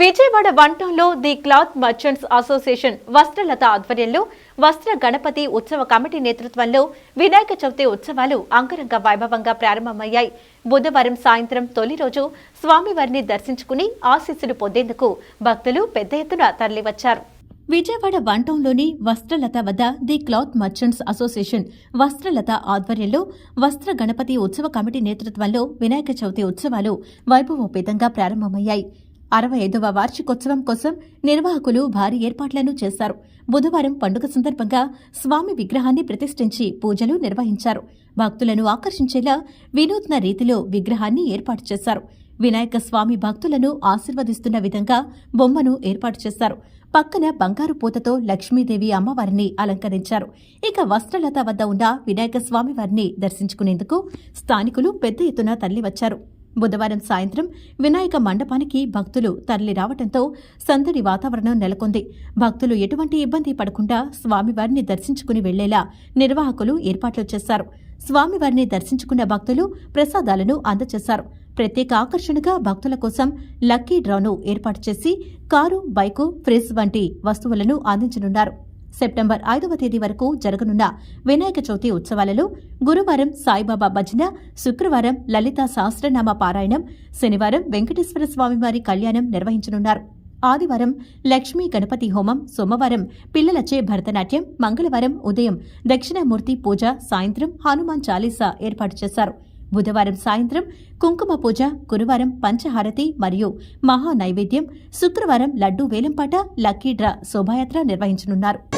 Vijayawada వంటంలో the cloth merchants association Vastralatha ఆధ్వర్యంలో వస్త్ర గణపతి ఉత్సవ committee నేతృత్వంలో వినాయక చవితి ఉత్సవాలు అంగరంగ వైభవంగా ప్రారంభమయ్యాయి. బుధవారం సాయంత్రం తొలి రోజు స్వామివారిని దర్శించుకుని ఆశీస్సులు పొందేందుకు భక్తులు పెద్ద ఎత్తున తరలివచ్చారు. విజయవాడ వంటంలోని వస్త్రలత వద్ద the cloth merchants association Vastralatha ఆధ్వర్యంలో వస్త్ర గణపతి ఉత్సవ కమిటీ నేతృత్వంలో వినాయక చవితి ఉత్సవాలు వైభవోపేతంగా ప్రారంభమయ్యాయి. అరవై ఐదవ వార్షికోత్సవం కోసం నిర్వాహకులు భారీ ఏర్పాట్లను చేశారు. బుధవారం పండుగ సందర్భంగా స్వామి విగ్రహాన్ని ప్రతిష్ఠించి పూజలు నిర్వహించారు. భక్తులను ఆకర్షించేలా వినూత్న రీతిలో విగ్రహాన్ని ఏర్పాటు చేశారు. వినాయక స్వామి భక్తులను ఆశీర్వదిస్తున్న విధంగా బొమ్మను ఏర్పాటు చేశారు. పక్కన బంగారు పూతతో లక్ష్మీదేవి అమ్మవారిని అలంకరించారు. ఇక వస్త్రలత వద్ద ఉన్న వినాయక స్వామివారిని దర్శించుకునేందుకు స్థానికులు పెద్ద ఎత్తున తరలివచ్చారు. బుధవారం సాయంత్రం వినాయక మండపానికి భక్తులు తరలి రావడంతో సందడి వాతావరణం నెలకొంది. భక్తులు ఎటువంటి ఇబ్బంది పడకుండా స్వామివారిని దర్శించుకుని వెళ్ళేలా నిర్వాహకులు ఏర్పాట్లు చేశారు. స్వామివారిని దర్శించుకున్న భక్తులు ప్రసాదాలను అందజేశారు ప్రత్యేక ఆకర్షణగా భక్తుల కోసం లక్కీ డ్రాను ఏర్పాటు చేసి కారు బైకు ఫ్రిజ్ వంటి వస్తువులను అందించనున్నారు. సెప్టెంబర్ ఐదవ తేదీ వరకు జరగనున్న వినాయక చవితి ఉత్సవాలలో గురువారం సాయిబాబా భజన శుక్రవారం లలిత సహస్రనామ పారాయణం శనివారం వెంకటేశ్వర స్వామివారి కళ్యాణం నిర్వహించనున్నారు. ఆదివారం లక్ష్మీ గణపతి హోమం సోమవారం పిల్లలచే భరతనాట్యం మంగళవారం ఉదయం దక్షిణామూర్తి పూజ సాయంత్రం హనుమాన్ చాలీసా ఏర్పాటు చేశారు. బుధవారం సాయంత్రం కుంకుమ పూజ గురువారం పంచహారతి మరియు మహా నైవేద్యం శుక్రవారం లడ్డూ వేలంపాట లక్కీ డ్రా శోభాయాత్ర నిర్వహించనున్నారు.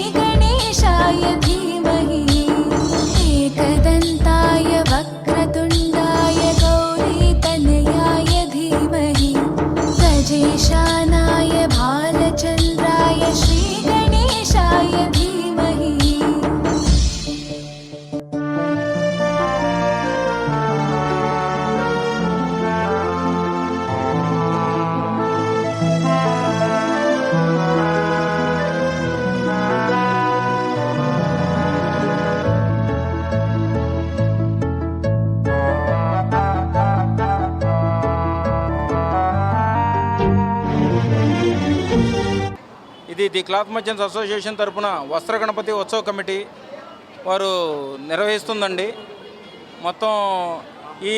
ఇది ది క్లాత్ మర్చెంట్స్ అసోసియేషన్ తరపున వస్త్ర గణపతి ఉత్సవ కమిటీ వారు నిర్వహిస్తుందండి. మొత్తం ఈ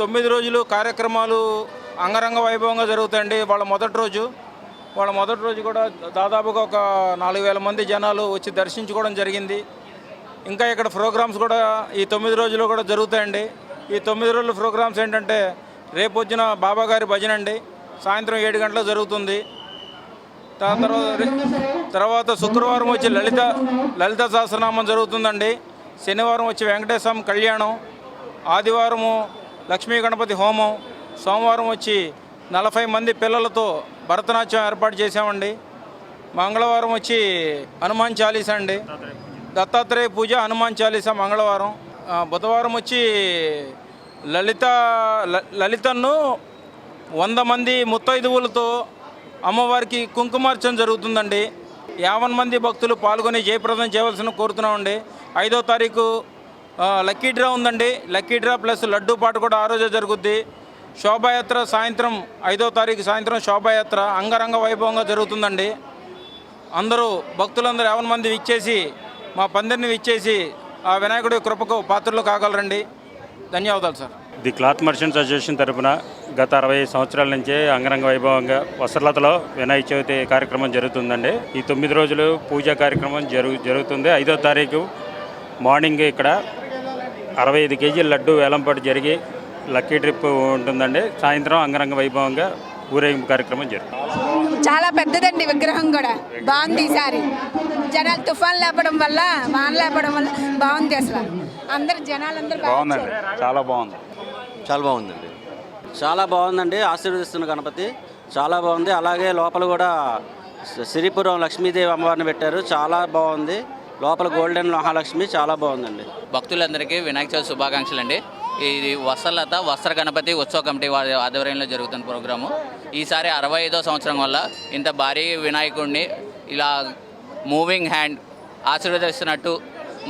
తొమ్మిది రోజులు కార్యక్రమాలు అంగరంగ వైభవంగా జరుగుతాయండి. వాళ్ళ మొదటి రోజు వాళ్ళ మొదటి రోజు కూడా దాదాపుగా ఒక నాలుగు వేల మంది జనాలు వచ్చి దర్శించుకోవడం జరిగింది. ఇంకా ఇక్కడ ప్రోగ్రామ్స్ కూడా ఈ తొమ్మిది రోజులు కూడా జరుగుతాయండి. ఈ తొమ్మిది రోజుల ప్రోగ్రామ్స్ ఏంటంటే రేపు వచ్చిన బాబాగారి భజన అండి. సాయంత్రం ఏడు గంటలకు జరుగుతుంది. తర్వాత తర్వాత శుక్రవారం వచ్చి లలిత లలిత సహస్రనామం జరుగుతుందండి. శనివారం వచ్చి వెంకటేశ్వర కళ్యాణం ఆదివారము లక్ష్మీ గణపతి హోమం సోమవారం వచ్చి నలభై మంది పిల్లలతో భరతనాట్యం ఏర్పాటు చేశామండి. మంగళవారం వచ్చి హనుమాన్ చాలీస అండి. దత్తాత్రేయ పూజ హనుమాన్ చాలీస మంగళవారం. బుధవారం వచ్చి లలిత ల- లలితను వంద మంది ముత్తైదువులతో అమ్మవారికి కుంకుమార్చన జరుగుతుందండి. యావన్ మంది భక్తులు పాల్గొని జయప్రదం చేయవలసిన కోరుతున్నామండి ఐదో తారీఖు లక్కీ డ్రా ఉందండి. లక్కీ డ్రా ప్లస్ లడ్డూ పాట కూడా ఆ రోజే జరుగుద్ది. శోభాయాత్ర సాయంత్రం ఐదో తారీఖు సాయంత్రం శోభాయాత్ర అంగరంగ వైభవంగా జరుగుతుందండి. అందరూ భక్తులందరూ యావన్ మంది విచ్చేసి మా పందిరిని విచ్చేసి ఆ వినాయకుడి కృపకు పాత్రలు కాగలరండి. ధన్యవాదాలు sir. The cloth merchants association తరపున గత అరవై సంవత్సరాల నుంచే అంగరంగ వైభవంగా వస్త్రలతలో వినాయక చవితి కార్యక్రమం జరుగుతుందండి. ఈ తొమ్మిది రోజులు పూజా కార్యక్రమం జరుగు జరుగుతుంది. ఐదో తారీఖు మార్నింగ్ ఇక్కడ అరవై ఐదు కేజీల లడ్డు వేలంపాటు జరిగి లక్కీ ట్రిప్ ఉంటుందండి. సాయంత్రం అంగరంగ వైభవంగా ఊరేగింపు కార్యక్రమం జరుగుతుంది చాలా పెద్దదండి విగ్రహం కూడా. బాగుంది ఈసారి జనాలు తుఫాన్ లేపడం వల్ల వాన లేపడం వల్ల బాగుంది అసలు. అందరు జనాలందరూ బాగా బాగుందండి. చాలా బాగుంది. చాలా బాగుందండి. చాలా బాగుందండి. ఆశీర్వదిస్తున్న గణపతి. చాలా బాగుంది. అలాగే లోపల కూడా సిరిపురం లక్ష్మీదేవి అమ్మవారిని పెట్టారు. చాలా బాగుంది. లోపల గోల్డెన్ మహాలక్ష్మి చాలా బాగుందండి. భక్తులందరికీ వినాయక చవితి శుభాకాంక్షలు అండి ఇది వసలత వస్త్ర గణపతి ఉత్సవ కమిటీ వారి ఆధ్వర్యంలో జరుగుతున్న ప్రోగ్రాము. ఈసారి అరవై ఐదో సంవత్సరం వల్ల ఇంత భారీ వినాయకుడిని ఇలా మూవింగ్ హ్యాండ్ ఆశీర్వదిస్తున్నట్టు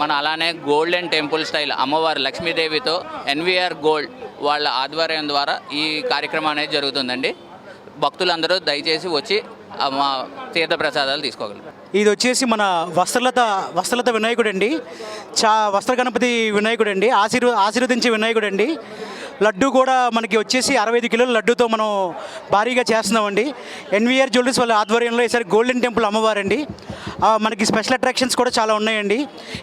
మన అలానే గోల్డెన్ టెంపుల్ స్టైల్ అమ్మవారు లక్ష్మీదేవితో ఎన్విఆర్ గోల్డ్ వాళ్ళ ఆధ్వర్యం ద్వారా ఈ కార్యక్రమం అనేది జరుగుతుందండి. భక్తులందరూ దయచేసి వచ్చి మా మా తీర్థప్రసాదాలు తీసుకోగలరు. ఇది వచ్చేసి మన వస్త్రలత వస్త్రలత వినాయకుడు అండి చా వస్త్ర గణపతి వినాయకుడు అండి ఆశీర్వ ఆశీర్వదించే వినాయకుడు అండి లడ్డు కూడా మనకి వచ్చేసి అరవై ఐదు కిలోల లడ్డుతో మనం భారీగా చేస్తున్నామండి. ఎన్వీఆర్ జ్యువెలరీస్ వాళ్ళ ఆధ్వర్యంలో ఈసారి గోల్డెన్ టెంపుల్ అమ్మవారండి. మనకి స్పెషల్ అట్రాక్షన్స్ కూడా చాలా ఉన్నాయండి.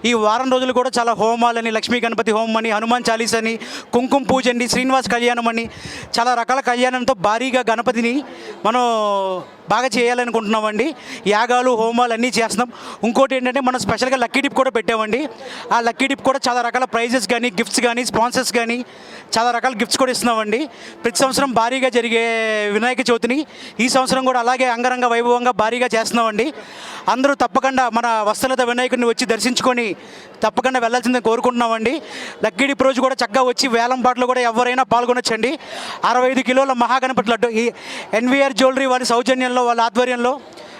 ఈ వారం రోజులు కూడా చాలా హోమాలని లక్ష్మీ గణపతి హోమం అని హనుమాన్ చాలీస్ అని కుంకుమ పూజ అండి శ్రీనివాస్ కళ్యాణం అని చాలా రకాల కళ్యాణంతో భారీగా గణపతిని మనం బాగా చేయాలనుకుంటున్నామండి. యాగాలు హోమాలు అన్నీ చేస్తున్నాం. ఇంకోటి ఏంటంటే మనం స్పెషల్గా లక్కీ డిప్ కూడా పెట్టామండి. ఆ లక్కీ డిప్ కూడా చాలా రకాల ప్రైజెస్ కానీ గిఫ్ట్స్ కానీ స్పాన్సర్స్ కానీ చాలా రకాల గిఫ్ట్స్ కూడా ఇస్తున్నామండి. ప్రతి సంవత్సరం భారీగా జరిగే వినాయక చవితిని ఈ సంవత్సరం కూడా అలాగే అంగరంగ వైభవంగా భారీగా చేస్తున్నామండి. అందరూ తప్పకుండా మన వస్త్రలత వినాయకుడిని వచ్చి దర్శించుకొని తప్పకుండా వెళ్ళాల్సిందని కోరుకుంటున్నామండి. లక్కీ డిప్ రోజు కూడా చక్కగా వచ్చి వేలం పాటలు కూడా ఎవరైనా పాల్గొనొచ్చండి. అరవై ఐదు కిలోల మహాగణపతి లడ్డు. ఈ ఎన్వీఆర్ జ్యువెలరీ వారి సౌజన్యంలో వాళ్ళ ఆధ్వర్యంలో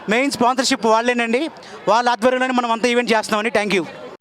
మెయిన్ స్పాన్సర్షిప్ వాళ్ళేనండి. వాళ్ళ ఆధ్వర్యంలోనే మనం అంతా ఈవెంట్ చేస్తున్నామండి. Thank you